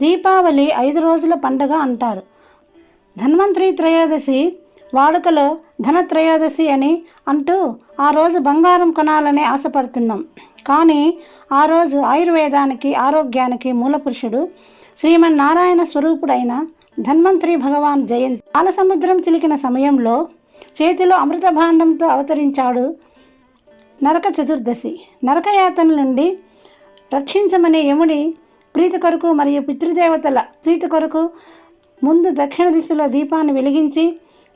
దీపావళి ఐదు రోజుల పండుగ అంటారు. ధన్వంతరి త్రయోదశి వాడుకలో ధన త్రయోదశి అని అంటూ ఆ రోజు బంగారం కొనాలని ఆశపడుతున్నాం. కానీ ఆ రోజు ఆయుర్వేదానికి ఆరోగ్యానికి మూలపురుషుడు శ్రీమన్నారాయణ స్వరూపుడైన ధన్వంతరి భగవాన్ జయంతి బాలసముద్రం చిలికిన సమయంలో చేతిలో అమృత భాండంతో అవతరించాడు నరక చతుర్దశి. నరకయాతన నుండి రక్షించమని యముడి ప్రీతి కొరకు మరియు పితృదేవతల ప్రీతి కొరకు ముందు దక్షిణ దిశలో దీపాన్ని వెలిగించి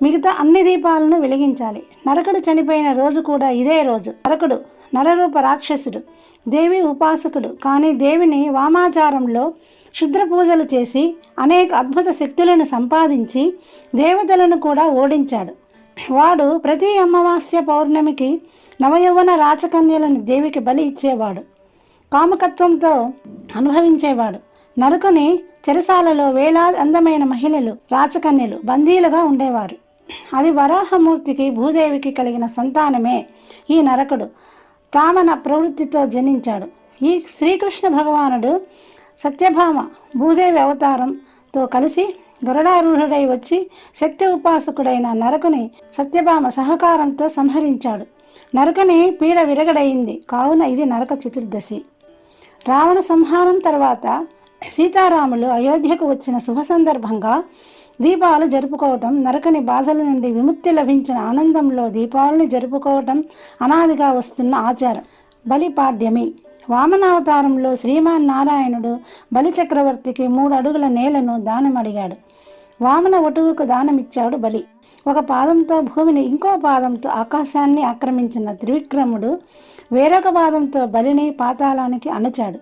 మిగతా అన్ని దీపాలను వెలిగించాలి. నరకుడు చనిపోయిన రోజు కూడా ఇదే రోజు. నరకుడు నరరూప రాక్షసుడు దేవి ఉపాసకుడు కానీ దేవిని వామాచారంలో క్షుద్ర పూజలు చేసి అనేక అద్భుత శక్తులను సంపాదించి దేవతలను కూడా ఓడించాడు. వాడు ప్రతి అమావాస్య పౌర్ణమికి నవయౌవన రాచకన్యలను దేవికి బలి ఇచ్చేవాడు. కామకత్వంతో అనుభవించేవాడు. నరుకుని చెరసాలలో వేలాది అందమైన మహిళలు రాచకన్యలు బందీలుగా ఉండేవారు. అది వరాహమూర్తికి భూదేవికి కలిగిన సంతానమే ఈ నరకుడు. తామన ప్రవృత్తితో జనించాడు. ఈ శ్రీకృష్ణ భగవానుడు సత్యభామ భూదేవి అవతారంతో కలిసి గరుడారూఢుడై వచ్చి శక్తి ఉపాసకుడైన నరకుని సత్యభామ సహకారంతో సంహరించాడు. నరకుని పీడ విరగడయింది. కావున ఇది నరక చతుర్దశి. రావణ సంహారం తర్వాత సీతారాములు అయోధ్యకు వచ్చిన శుభ సందర్భంగా దీపాలు జరుపుకోవటం నరకని బాధల నుండి విముక్తి లభించిన ఆనందంలో దీపాలను జరుపుకోవటం అనాదిగా వస్తున్న ఆచారం. బలిపాడ్యమి. వామనావతారంలో శ్రీమాన్ నారాయణుడు బలి చక్రవర్తికి మూడు అడుగుల నేలను దానం అడిగాడు వామన వటువుకు దానమిచ్చాడు బలి. ఒక పాదంతో భూమిని ఇంకో పాదంతో ఆకాశాన్ని ఆక్రమించిన త్రివిక్రముడు వేరొక వాదంతో బలిని పాతాళానికి అణచాడు.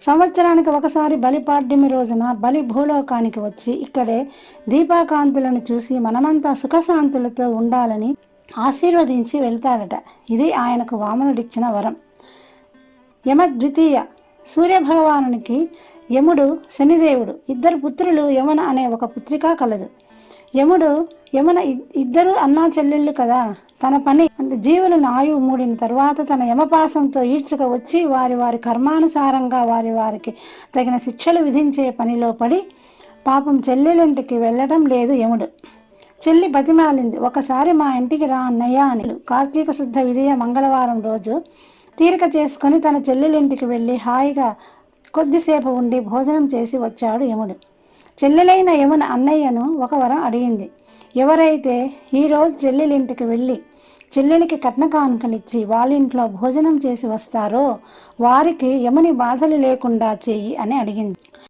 సంవత్సరానికి ఒకసారి బలిపాడ్యమి రోజున బలి భూలోకానికి వచ్చి ఇక్కడే దీపాకాంతులను చూసి మనమంతా సుఖశాంతులతో ఉండాలని ఆశీర్వదించి వెళ్తాడట. ఇది ఆయనకు వామనుడిచ్చిన వరం. యమ ద్వితీయ సూర్యభగవానునికి యముడు శనిదేవుడు ఇద్దరు పుత్రులు యమున అనే ఒక పుత్రిక కలదు. యముడు యమున ఇద్దరు అన్నా చెల్లెళ్ళు కదా తన పని జీవులను ఆయువు మూడిన తర్వాత తన యమపాసంతో ఈడ్చుక వచ్చి వారి వారి కర్మానుసారంగా వారి వారికి తగిన శిక్షలు విధించే పనిలో పడి పాపం చెల్లెలింటికి వెళ్ళడం లేదు యముడు. చెల్లి బతిమాలింది. ఒకసారి మా ఇంటికి రా అన్నయ్య అని. కార్తీక శుద్ధ విధయ మంగళవారం రోజు తీరిక చేసుకొని తన చెల్లెలింటికి వెళ్ళి హాయిగా కొద్దిసేపు ఉండి భోజనం చేసి వచ్చాడు యముడు. చెల్లెలైన యమున అన్నయ్యను ఒక వరం అడిగింది. ఎవరైతే ఈరోజు చెల్లెలింటికి వెళ్ళి చెల్లెలికి కట్న కానుకనిచ్చి వాళ్ళ ఇంట్లో భోజనం చేసి వస్తారో వారికి యముని బాధలు లేకుండా చెయ్యి అని అడిగింది.